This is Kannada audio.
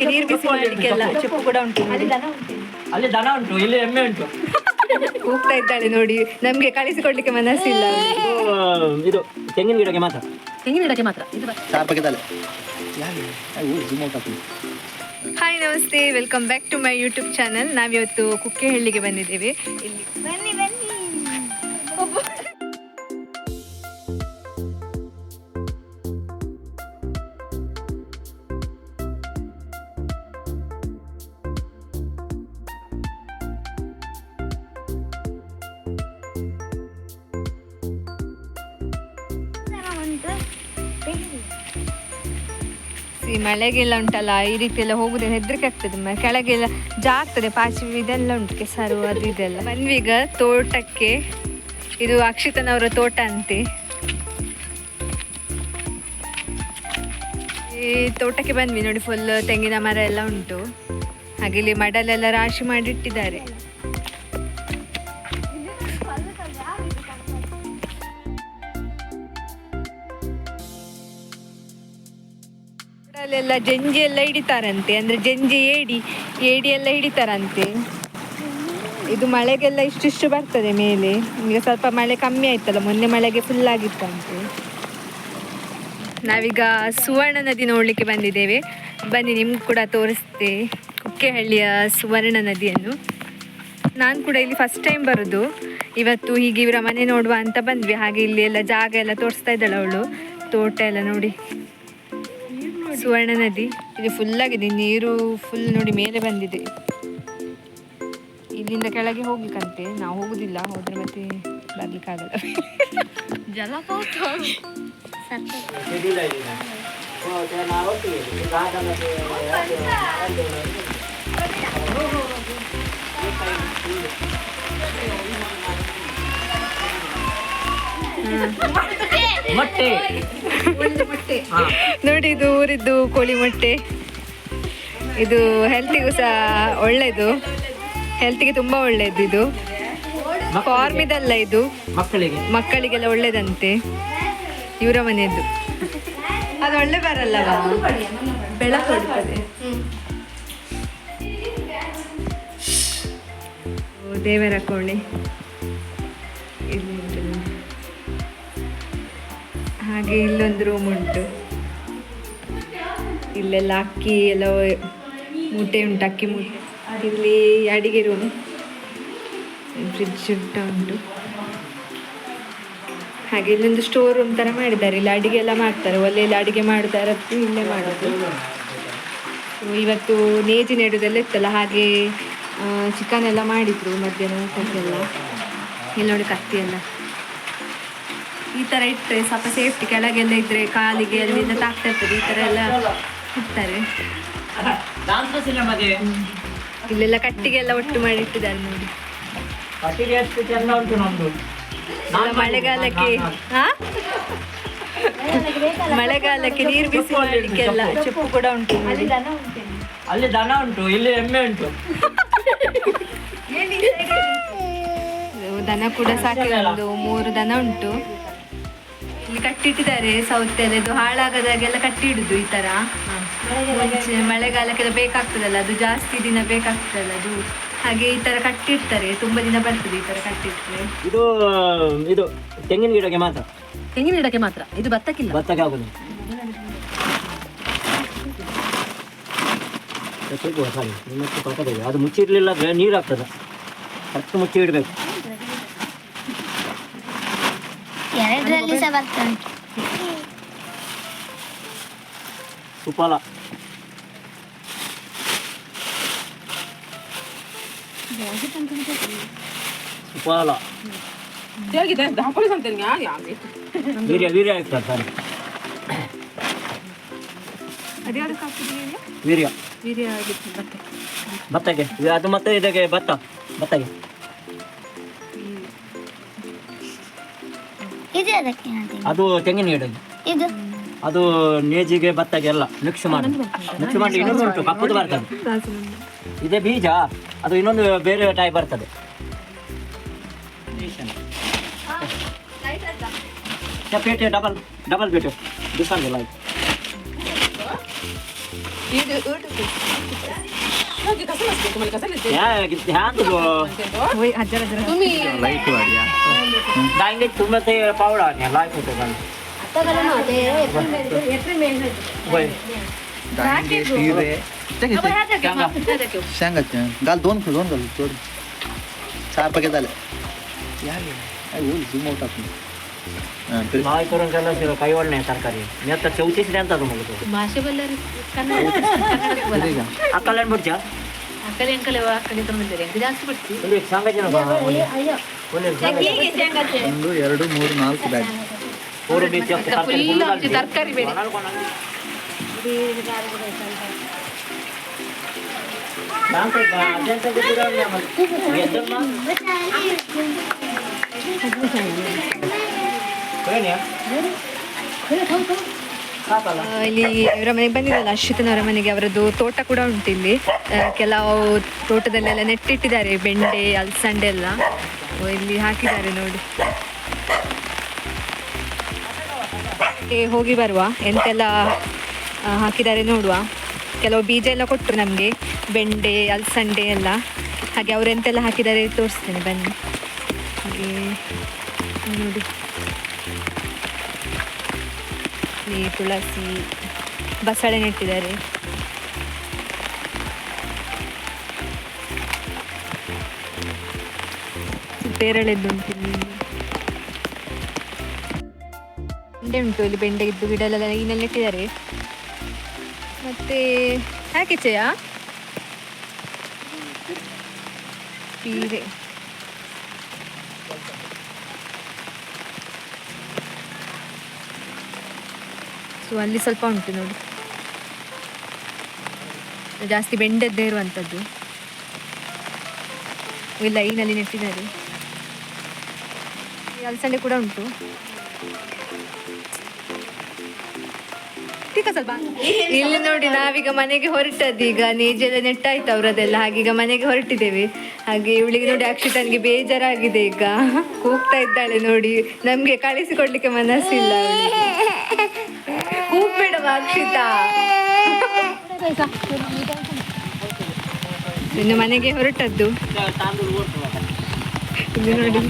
ಮಳೆಗಾಲಕ್ಕೆ ನೀರು ಬಿಸಿ ಮಾಡಲಿಕ್ಕೆಲ್ಲ ಚೆಪ್ಪು ಕೂಡ ಉಂಟು. ಅಲ್ಲಿ ದನ ಉಂಟು ಇಲ್ಲಿ. ಎಮ್ಮೆ ಉಂಟು. ಹೋಗ್ತಾ ಇದ್ದಾಳೆ ನೋಡಿ ನಮ್ಗೆ ಕಳಿಸಿಕೊಡ್ಲಿಕ್ಕೆ ಮನಸ್ಸಿಲ್ಲ. ಇದು ತೆಂಗಿನ ಗಿಡಕ್ಕೆ ಮಾತ್ರ. ತೆಂಗಿನ ಗಿಡಕ್ಕೆ ಮಾತ್ರ. ಹಾಯ್ ನಮಸ್ತೆ. Welcome back to my YouTube channel ನಾವಿವತ್ತು ಕುಕ್ಕೆಹಳ್ಳಿಗೆ ಬಂದಿದ್ದೀವಿ. ಇಲ್ಲಿ ಬನ್ನಿ. ಈ ಮಳೆಗೆಲ್ಲ ಉಂಟಲ್ಲ, ಈ ರೀತಿ ಎಲ್ಲ ಹೋಗುದೇ ಹೆದರಿಕೆ ಆಗ್ತದೆ. ಕೆಳಗೆಲ್ಲ ಜಾಗ್ತದೆ, ಪಾಚಿ ಇದೆಲ್ಲ ಉಂಟು, ಕೆಸರು ಅದು ಇದೆಲ್ಲ. ಬಂದ್ವಿ ಈಗ ತೋಟಕ್ಕೆ, ಇದು ಅಕ್ಷಿತನವರ ತೋಟ ಅಂತೆ. ಈ ತೋಟಕ್ಕೆ ಬಂದ್ವಿ ನೋಡಿ ಫುಲ್ ತೆಂಗಿನ ಮರ ಎಲ್ಲ ಉಂಟು. ಹಾಗೆ ಇಲ್ಲಿ ಮಡಲೆಲ್ಲ ರಾಶಿ ಮಾಡಿಟ್ಟಿದ್ದಾರೆ ಅಲ್ಲೆಲ್ಲ ಜಂಜಿ ಎಲ್ಲ ಹಿಡಿತಾರಂತೆ, ಅಂದ್ರೆ ಜಂಜಿ ಏಡಿ ಏಡಿ ಎಲ್ಲ ಹಿಡಿತಾರಂತೆ. ಇದು ಮಳೆಗೆಲ್ಲ ಇಷ್ಟಿಷ್ಟು ಬರ್ತದೆ ಮೇಲೆ. ಈಗ ಸ್ವಲ್ಪ ಮಳೆ ಕಮ್ಮಿ ಆಯ್ತಲ್ಲ, ಮೊನ್ನೆ ಮಳೆಗೆ ಫುಲ್ ಆಗಿತ್ತಂತೆ. ನಾವೀಗ ಸುವರ್ಣ ನದಿ ನೋಡಲಿಕ್ಕೆ ಬಂದಿದ್ದೇವೆ. ಬನ್ನಿ, ನಿಮ್ಗೆ ಕೂಡ ತೋರಿಸ್ತೆ ಕುಕ್ಕೆಹಳ್ಳಿಯ ಸುವರ್ಣ ನದಿಯನ್ನು. ನಾನು ಕೂಡ ಇಲ್ಲಿ ಫಸ್ಟ್ ಟೈಮ್ ಬರೋದು. ಇವತ್ತು ಹೀಗೆ ಇವರ ಮನೆ ನೋಡುವ ಅಂತ ಬಂದ್ವಿ. ಹಾಗೆ ಇಲ್ಲಿ ಎಲ್ಲ ಜಾಗ ಎಲ್ಲ ತೋರಿಸ್ತಾ ಇದ್ದಾಳೆ ಅವಳು. ತೋಟ ಎಲ್ಲ ನೋಡಿ. ಸುವರ್ಣ ನದಿ ಇದು ಫುಲ್ ಆಗಿದೆ. ನೀರು ಫುಲ್ ನೋಡಿ ಮೇಲೆ ಬಂದಿದೆ. ಇಲ್ಲಿಂದ ಕೆಳಗೆ ಹೋಗ್ಲಿಕ್ಕಂತೆ. ನಾವು ಹೋಗುದಿಲ್ಲ. ಹೋದ್ರೆ ಮತ್ತೆ ಬರ್ಲಿಕ್ಕಾಗಲ್ಲ. ಜಲಪಾತ. ಮೊಟ್ಟೆ. ನೋಡಿ ಇದು ಊರಿದ್ದು ಕೋಳಿ ಮೊಟ್ಟೆ. ಇದು ಹೆಲ್ತಿಗೂ ಸಹ ಒಳ್ಳೇದು. ಹೆಲ್ತಿಗೆ ತುಂಬ ಒಳ್ಳೇದು ಇದು. ಫಾರ್ಮಿದಲ್ಲ ಇದು. ಮಕ್ಕಳಿಗೆ. ಮಕ್ಕಳಿಗೆಲ್ಲ ಒಳ್ಳೇದಂತೆ. ಇವರ ಮನೆಯದ್ದು. ಅದು ಒಳ್ಳೆ ಬರಲ್ಲ ಬೆಳಕು ದೇವರ ಕೋಣೆ. ಹಾಗೆ ಇಲ್ಲೊಂದು ರೂಮ್ ಉಂಟು. ಇಲ್ಲೆಲ್ಲ ಅಕ್ಕಿ ಎಲ್ಲ ಮೂಟೆ ಉಂಟು, ಅಕ್ಕಿ ಮೂಟೆ ಇಲ್ಲಿ ಅಡಿಗೆ ರೂಮ್ ಫ್ರಿಡ್ಜ್ ಊಟ ಉಂಟು. ಹಾಗೆ ಇಲ್ಲೊಂದು ಸ್ಟೋರ್ ರೂಮ್ ಥರ ಮಾಡಿದ್ದಾರೆ. ಇಲ್ಲಿ ಅಡಿಗೆ ಎಲ್ಲ ಮಾಡ್ತಾರೆ. ಒಲೆಯಲ್ಲಿ ಅಡಿಗೆ ಮಾಡ್ತಾರೆ ಇಲ್ಲೇ ಮಾಡೋದು. ಇವತ್ತು ನೇಜಿ ನೆಡುದೆಲ್ಲ ಇತ್ತಲ್ಲ, ಹಾಗೆ ಚಿಕನ್ ಎಲ್ಲ ಮಾಡಿದ್ರು ಮಧ್ಯಾಹ್ನ ಊಟಕ್ಕೆಲ್ಲ. ಇಲ್ಲಿ ನೋಡಿ ಕತ್ತಿ ಎಲ್ಲ ಈ ತರ ಇಟ್ಟರೆ ಸ್ವಲ್ಪ ಸೇಫ್ಟಿ ಕೆಳಗೆಲ್ಲ ಇದ್ರೆ ಕಾಲಿಗೆ ಅಲ್ಲಿಂದ ತಾಗ್ತಾ ಇರ್ತದೆ ಈ ಥರ ಎಲ್ಲ ಇಡ್ತಾರೆ. ಡಾನ್ಸ್ ಸಿನಿಮಾಗೆ ಇಲ್ಲೆಲ್ಲ ಕಟ್ಟಿಗೆಲ್ಲ ಒಟ್ಟು ಮಾಡಿ ಇಟ್ಟಿದ್ದಾರೆ ನೋಡಿ ಮಳೆಗಾಲಕ್ಕೆ ಮಳೆಗಾಲಕ್ಕೆ ನೀರು ಬಿಸಿ ಮಾಡಲಿಕ್ಕೆಲ್ಲ ಚುಪ್ಪು. ಕೂಡ ಉಂಟು ಅಲ್ಲಿ ದನ ಉಂಟು ಇಲ್ಲಿ. ಎಮ್ಮೆ ಉಂಟು. ಇದು ದನ ಕೂಡ ಸಾಕಿದೆ ಒಂದು ಮೂರು ದನ ಉಂಟು. ಇಲ್ಲಿ ಕಟ್ಟಿಟ್ಟಿದ್ದಾರೆ ಸೌತೆಲ್ಲ ಇದು ಹಾಳಾಗದಾಗೆಲ್ಲ ಕಟ್ಟಿಡುದು ಈ ತರ. ಮುಂಚೆ ಮಳೆಗಾಲಕ್ಕೆಲ್ಲ ಬೇಕಾಗ್ತದಲ್ಲ ಅದು ಜಾಸ್ತಿ ದಿನ ಬೇಕಾಗ್ತದಲ್ಲ ಅದು. ಹಾಗೆ ಈ ತರ ಕಟ್ಟಿಡ್ತಾರೆ ತುಂಬಾ ದಿನ ಬರ್ತದೆ ಈ ತರ ಕಟ್ಟಿಟ್ರೆ. ಇದು ಇದು ತೆಂಗಿನ ಗಿಡಕ್ಕೆ ಮಾತ್ರ. ತೆಂಗಿನ ಗಿಡಕ್ಕೆ ಮಾತ್ರ ಇದು ಭತ್ತಕ್ಕಿಲ್ಲ. ಭತ್ತಕ್ಕೆ ಆಗುದು ಸ್ವಲ್ಪ ಅದು ಮುಚ್ಚಿರ್ಲಿಲ್ಲ ಅಂದ್ರೆ ನೀರು ಆಗ್ತದೆ ಕರೆಕ್ಟ್ ಮುಚ್ಚಿ ಇಡಬೇಕು ಎರಡರಲ್ಲಿ ಸಹ ಬರ್ತದೆ ಸುಫಲ. ಸುಫಲ. ವೀರ್ಯ ವೀರ್ಯ ಆಗ್ತದೆ ಸಾರಿ. ಅದ್ಯಾವ್ದು ಹಾಕಿದ್ರಿ ವೀರ್ಯ. ವೀರ್ಯ ಆಗಿತ್ತು ಮತ್ತೆ ಭತ್ತಕ್ಕೆ ಅದು ಮತ್ತೆ ಇದಕ್ಕೆ ಭತ್ತ ಭತ್ತಕ್ಕೆ ಇದು ಅದಕ್ಕೆ ಅದು ತೆಂಗಿನ ಗಿಡ ಇದು. ಅದು ನೇಜಿಗೆ ಭತ್ತಗೆ ಎಲ್ಲ ಮಿಕ್ಸ್ ಮಾಡಿ. ಮಿಕ್ಸ್ ಮಾಡಿ ಇನ್ನೊಂದು ಉಂಟು ಕಪ್ಪದು ಬರ್ತದೆ. ಇದೇ ಬೀಜ ಅದು ಇನ್ನೊಂದು ಬೇರೆ ಟೈಪ್ ಬರ್ತದೆ. ಪೇಟೆ ಡಬಲ್ ಡಬಲ್ ಪೇಟೆ भाजी कसं ते पावडा आणि लाइट होतो पण झालं ना ते एप्रिल मे एप्रिल सांगा गाल दोन दोन घालू चार पॅकेट झाले या बोल झूम हां तरी नाय करून त्याला शिवाय काही वाढ नाही सरकारी मी आता चौतीस द्यांचा तुम्हाला तो ಭಾಷೆ ಬಲ್ಲರಿ ಕನ್ನಡ ಕನ್ನಡಕ್ಕೆ ಬರಲ್ಲ. तरी का अक्काला ಬಿಡ್ಚಾ ಅಕ್ಕಲೆ ಅಂಕಲೆ ಅಕ್ಕಲೆ ತೊಗೊಂಡಿದ್ದಾರೆ ಎಂತ ಜಾಸ್ತಿ ಬಿಡ್ತಿ ಒಂದು सांगायचे ना ಒಂದು ಎರಡು ಮೂರು ನಾಲ್ಕು ಬ್ಯಾಗ್ ಮೂರು ಬೀಚ್ ಫುಲ್ ತರಕಾರಿ ಬೇರೆ ಆ, ಇಲ್ಲಿ ಇವರ ಮನೆಗೆ ಬಂದಿದ್ದಲ್ಲ ಅಶ್ವಿತನವರ ಮನೆಗೆ. ಅವರದ್ದು ತೋಟ ಕೂಡ ಉಂಟು ಇಲ್ಲಿ. ಕೆಲವು ತೋಟದಲ್ಲೆಲ್ಲ ನೆಟ್ಟಿಟ್ಟಿದ್ದಾರೆ ಬೆಂಡೆ ಅಲ್ಸಂಡೆ ಎಲ್ಲ. ಇಲ್ಲಿ ಹಾಕಿದ್ದಾರೆ ನೋಡಿ. ಏ, ಹೋಗಿ ಬರುವ. ಎಂತೆಲ್ಲ ಹಾಕಿದ್ದಾರೆ ನೋಡುವ. ಕೆಲವು ಬೀಜ ಎಲ್ಲ ಕೊಟ್ಟರು ನಮಗೆ. ಬೆಂಡೆ ಅಲ್ಸಂಡೆ ಎಲ್ಲ. ಹಾಗೆ ಅವ್ರು ಎಂತೆಲ್ಲ ಹಾಕಿದ್ದಾರೆ ತೋರಿಸ್ತೇನೆ ಬನ್ನಿ. ಹಾಗೆ ನೋಡಿ. ಈ ತುಳಸಿ ಬಸಳೆ ನೆಟ್ಟಿದ್ದಾರೆ. ಬೆಂಡೆ ಉಂಟು, ಇಲ್ಲಿ ಬೆಂಡೆ ಇದ್ದು ಗಿಡ ಎಲ್ಲ ಈನಲ್ಲಿ ನೆಟ್ಟಿದ್ದಾರೆ. ಮತ್ತೆ ಯಾಕೆ ಚಯ? ಸೊ ಅಲ್ಲಿ ಸ್ವಲ್ಪ ಉಂಟು ನೋಡಿ. ಜಾಸ್ತಿ ಬೆಂಡದ್ದೇ ಇರುವಂಥದ್ದು. ಈ ಲೈನಲ್ಲಿ ನೆಟ್ಟಿದ್ದಾರೆ. ಅಲ್ಸಂಡೆ ಕೂಡ ಉಂಟು. ಇಲ್ಲಿ ನೋಡಿ, ನಾವೀಗ ಮನೆಗೆ ಹೊರಟದ್ದು. ಈಗ ನೇಜೆಲ್ಲ ನೆಟ್ಟಾಯ್ತು ಅವರದೆಲ್ಲ ಹಾಗೀಗ ಮನೆಗೆ ಹೊರಟಿದ್ದೇವೆ. ಹಾಗೆ ಇವಳಿಗೆ ನೋಡಿ ಅಕ್ಷಿತನ್ಗೆ ಬೇಜಾರಾಗಿದೆ ಈಗ. ಕೂಗ್ತಾ ಇದ್ದಾಳೆ ನೋಡಿ. ನಮ್ಗೆ ಕಳಿಸಿಕೊಡ್ಲಿಕ್ಕೆ ಮನಸ್ಸಿಲ್ಲ ಅಕ್ಷಿತ ಇನ್ನು ಮನೆಗೆ ಹೊರಟದ್ದು. ನೋಡಿ.